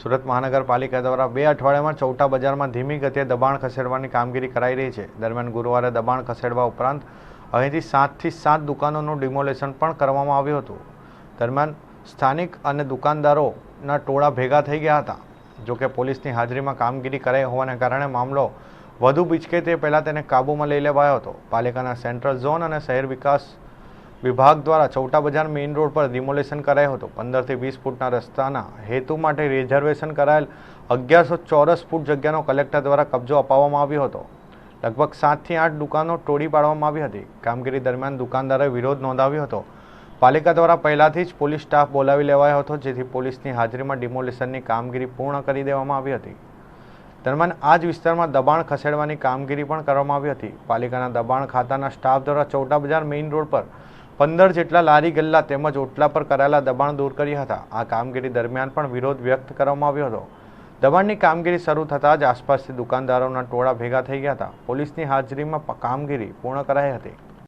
સુરત મહાનગરપાલિકા દ્વારા બે અઠવાડિયામાં ચૌટા બજારમાં ધીમી ગતિએ દબાણ ખસેડવાની કામગીરી કરાઈ રહી છે. દરમિયાન ગુરુવારે દબાણ ખસેડવા ઉપરાંત અહીંથી સાતથી સાત દુકાનોનું ડિમોલેશન પણ કરવામાં આવ્યું હતું. દરમિયાન સ્થાનિક અને દુકાનદારોના ટોળા ભેગા થઈ ગયા હતા. જોકે પોલીસની હાજરીમાં કામગીરી કરાઈ હોવાને કારણે મામલો વધુ બીચકે તે પહેલાં તેને કાબૂમાં લઈ લેવાયો હતો. પાલિકાના સેન્ટ્રલ ઝોન અને શહેર વિકાસ વિભાગ દ્વારા ચૌટા બજાર મેઇન રોડ પર ડિમોલેશન કરાયો હતો. પંદરથી વીસ ફૂટના રસ્તાના હેતુ માટે રિઝર્વેશન કરાયેલ અગિયારસો ચોરસ ફૂટ જગ્યાનો કલેક્ટર દ્વારા કબજો અપાવવામાં આવ્યો હતો. લગભગ સાતથી આઠ દુકાનો તોડી પાડવામાં આવી હતી. કામગીરી દરમિયાન દુકાનદારોએ વિરોધ નોંધાવ્યો હતો. પાલિકા દ્વારા પહેલાથી જ પોલીસ સ્ટાફ બોલાવી લેવાયો હતો, જેથી પોલીસની હાજરીમાં ડિમોલેશનની કામગીરી પૂર્ણ કરી દેવામાં આવી હતી. દરમિયાન આ જ વિસ્તારમાં દબાણ ખસેડવાની કામગીરી પણ કરવામાં આવી હતી. પાલિકાના દબાણ ખાતાના સ્ટાફ દ્વારા ચૌટા બજાર મેઇન રોડ પર પંદર જેટલા લારી ગલ્લા તેમજ ઓટલા પર કરાયેલા દબાણ દૂર કર્યા હતા. આ કામગીરી દરમિયાન પણ વિરોધ વ્યક્ત કરવામાં આવ્યો હતો. દબાણની કામગીરી શરૂ થતાં જ આસપાસથી દુકાનદારોના ટોળા ભેગા થઈ ગયા હતા. પોલીસની હાજરીમાં કામગીરી પૂર્ણ કરાઈ હતી.